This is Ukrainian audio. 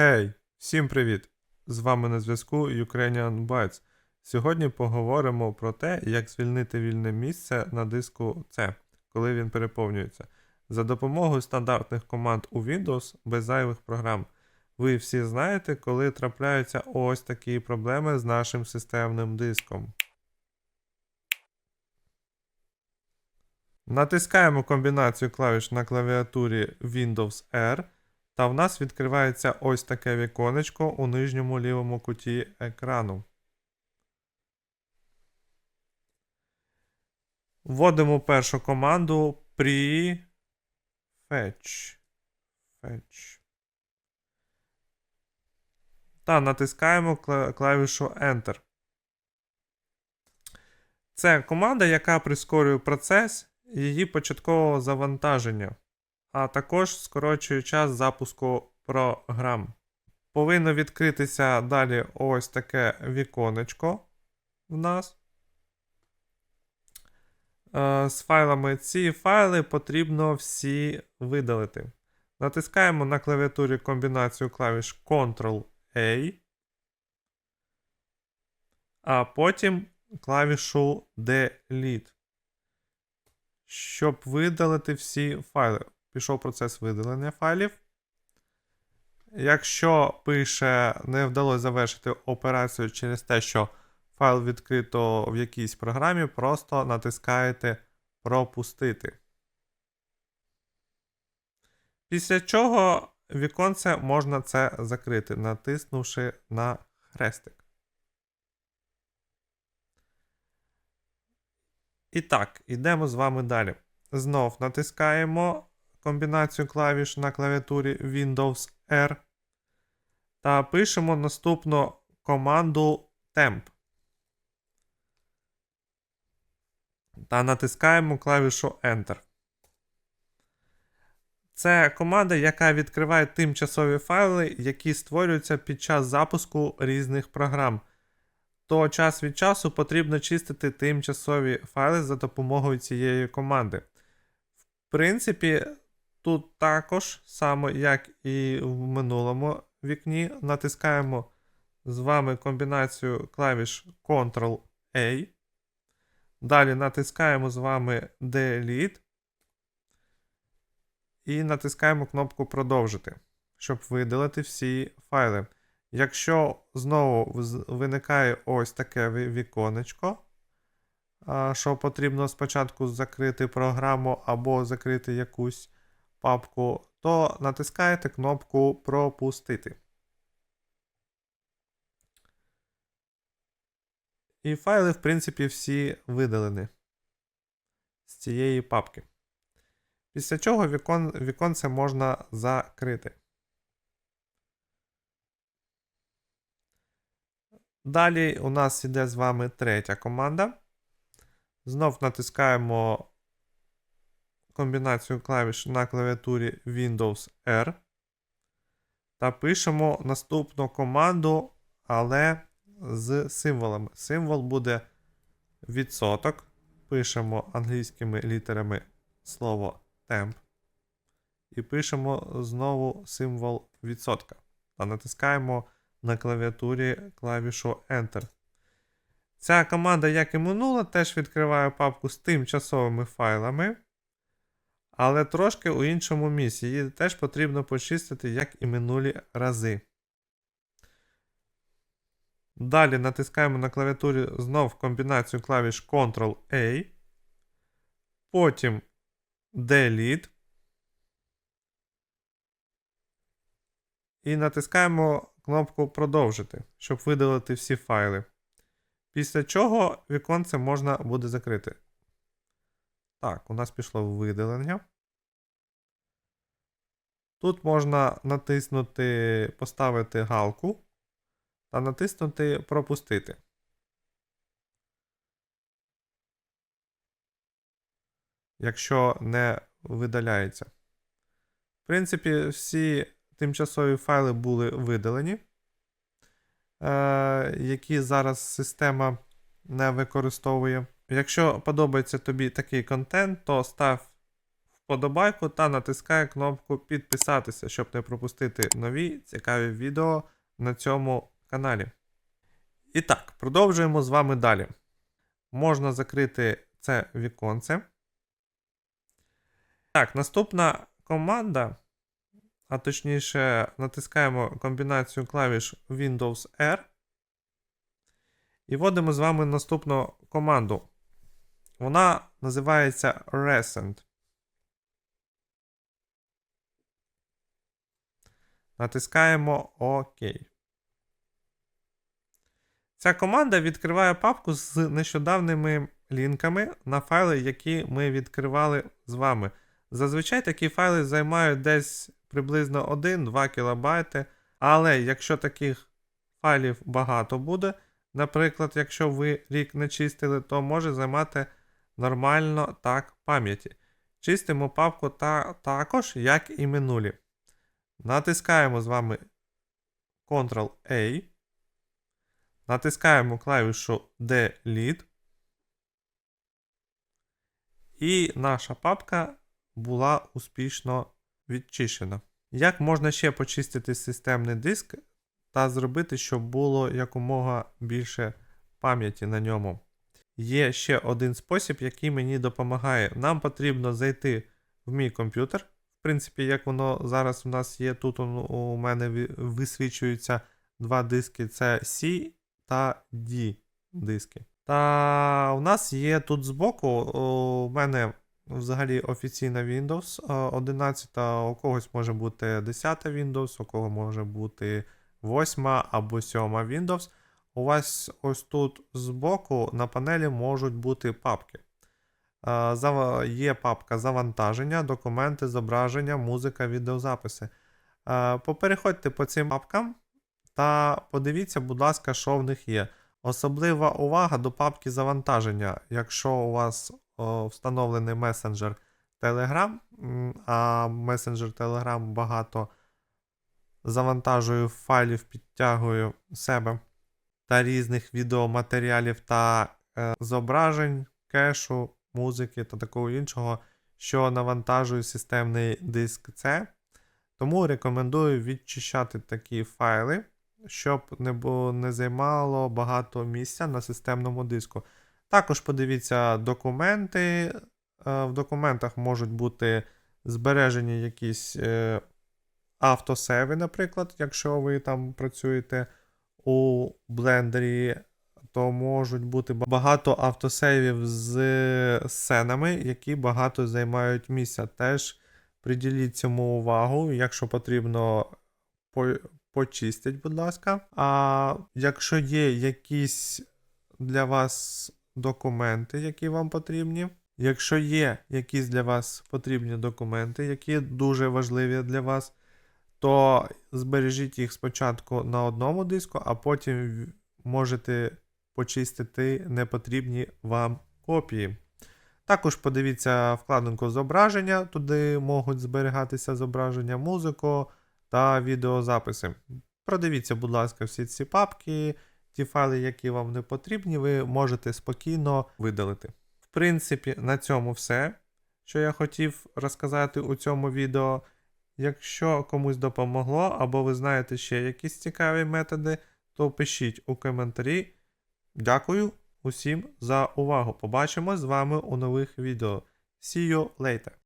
Гей, всім привіт! З вами на зв'язку Ukrainian Bytes. Сьогодні поговоримо про те, як звільнити вільне місце на диску C, коли він переповнюється. За допомогою стандартних команд у Windows без зайвих програм. Ви всі знаєте, коли трапляються ось такі проблеми з нашим системним диском. Натискаємо комбінацію клавіш на клавіатурі Windows R, та в нас відкривається ось таке віконечко у нижньому лівому куті екрану. Вводимо першу команду pre fetch. Та натискаємо клавішу Enter. Це команда, яка прискорює процес її початкового завантаження, а також скорочує час запуску програм. Повинно відкритися далі ось таке віконечко в нас. Е, З файлами ці файли потрібно всі видалити. Натискаємо на клавіатурі комбінацію клавіш Ctrl-A, а потім клавішу Delete. Щоб видалити всі файли. Пішов процес видалення файлів. Якщо пише не вдалося завершити операцію через те, що файл відкрито в якійсь програмі, просто натискаєте Пропустити. Після чого віконце можна це закрити, натиснувши на хрестик. І так, йдемо з вами далі. Знов натискаємо комбінацію клавіш на клавіатурі Windows R та пишемо наступну команду temp. Та натискаємо клавішу Enter. Це команда, яка відкриває тимчасові файли, які створюються під час запуску різних програм. То час від часу потрібно чистити тимчасові файли за допомогою цієї команди. В принципі, тут також, саме як і в минулому вікні, натискаємо з вами комбінацію клавіш Ctrl-A. Далі натискаємо з вами Delete. І натискаємо кнопку Продовжити, щоб видалити всі файли. Якщо знову виникає ось таке віконечко, що потрібно спочатку закрити програму або закрити якусь папку, то натискаєте кнопку Пропустити. І файли, в принципі, всі видалені з цієї папки. Після чого вікон, віконце можна закрити. Далі у нас йде з вами третя команда. Знов натискаємо комбінацію клавіш на клавіатурі Windows R. Та пишемо наступну команду, але з символами. Символ буде відсоток. Пишемо англійськими літерами слово temp. І пишемо знову символ відсотка. Та натискаємо на клавіатурі клавішу Enter. Ця команда, як і минула, теж відкриває папку з тимчасовими файлами. Але трошки у іншому місці. Її теж потрібно почистити, як і минулі рази. Далі натискаємо на клавіатурі знов комбінацію клавіш Ctrl-A. Потім Delete. І натискаємо кнопку Продовжити, щоб видалити всі файли. Після чого віконце можна буде закрити. Так, у нас пішло видалення. Тут можна натиснути, поставити галку та натиснути Пропустити. Якщо не видаляється. В принципі, всі тимчасові файли були видалені, е, які зараз система не використовує. Якщо подобається тобі такий контент, то став вподобайку та натискай кнопку підписатися, щоб не пропустити нові цікаві відео на цьому каналі. І так, продовжуємо з вами далі. Можна закрити це віконце. Так, наступна команда, а точніше, натискаємо комбінацію клавіш Windows R. І вводимо з вами наступну команду. Вона називається Recent. Натискаємо ОК. Ця команда відкриває папку з нещодавними лінками на файли, які ми відкривали з вами. Зазвичай такі файли займають десь приблизно 1-2 кБ. Але якщо таких файлів багато буде, наприклад, якщо ви рік не чистили, то може займати нормально так пам'яті. Чистимо папку та, також, як і минулі. Натискаємо з вами Ctrl-A. Натискаємо клавішу Delete. І наша папка була успішно відчищена. Як можна ще почистити системний диск та зробити, щоб було якомога більше пам'яті на ньому? Є ще один спосіб, який мені допомагає. Нам потрібно зайти в мій комп'ютер. В принципі, як воно зараз у нас є, тут у мене висвічуються два диски: це C та D диски. Та у нас є тут збоку, у мене взагалі офіційна Windows 11, у когось може бути 10 Windows, у кого може бути 8 або 7 Windows. У вас ось тут збоку на панелі можуть бути папки. Є папка завантаження, документи, зображення, музика, відеозаписи. Попереходьте по цим папкам та подивіться, будь ласка, що в них є. Особлива увага до папки завантаження. Якщо у вас встановлений месенджер Telegram, а месенджер Telegram багато завантажує файлів, підтягує себе та різних відеоматеріалів та е, зображень, кешу, музики та такого іншого, що навантажує системний диск C. Тому рекомендую відчищати такі файли щоб не було, не займало багато місця на системному диску. Також подивіться документи. Е, в документах можуть бути збережені якісь е, автосеви, наприклад, якщо ви там працюєте у блендері, то можуть бути багато автосейвів з сценами, які багато займають місця. Теж приділіть цьому увагу, якщо потрібно почистять, будь ласка. А якщо є якісь для вас документи, які вам потрібні. Якщо є якісь для вас потрібні документи, які дуже важливі для вас, то збережіть їх спочатку на одному диску, а потім можете почистити непотрібні вам копії. Також подивіться вкладинку зображення, туди можуть зберігатися зображення, музику, та відеозаписи. Продивіться, будь ласка, всі ці папки, ті файли, які вам не потрібні, ви можете спокійно видалити. В принципі, на цьому все, що я хотів розказати у цьому відео. Якщо комусь допомогло, або ви знаєте ще якісь цікаві методи, то пишіть у коментарі. Дякую усім за увагу. Побачимось з вами у нових відео. See you later!